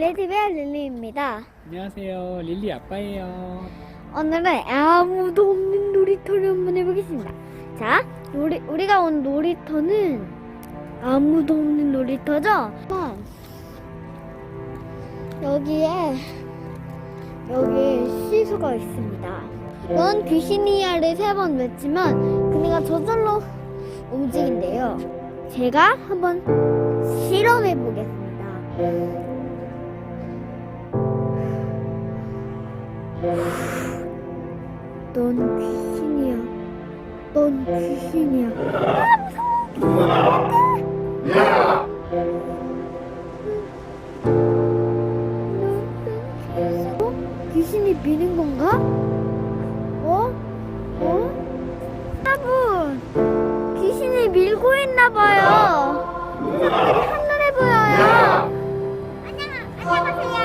TV의 릴리입니다. 안녕하세요. 릴리 아빠예요. 오늘은 아무도 없는 놀이터를 한번 해보겠습니다. 자, 우리, 우리가 온 놀이터는 아무도 없는 놀이터죠? 여기에, 여기에 시수가 있습니다. 넌 귀신이야를 세 번 외치면 그네가 저절로 움직인대요. 제가 한번 실험해 보겠습니다. 넌 귀신이야. 넌 귀신이야. 야! 어? 귀신이 미는 건가? 어? 어? 여러분, 귀신이 밀고 있나 봐요. 하늘에 보여요. 안녕하세요! 렐레TV의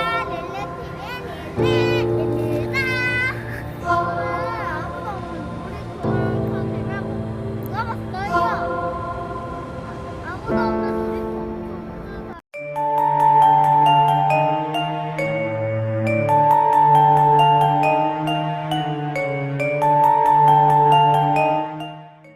렐레.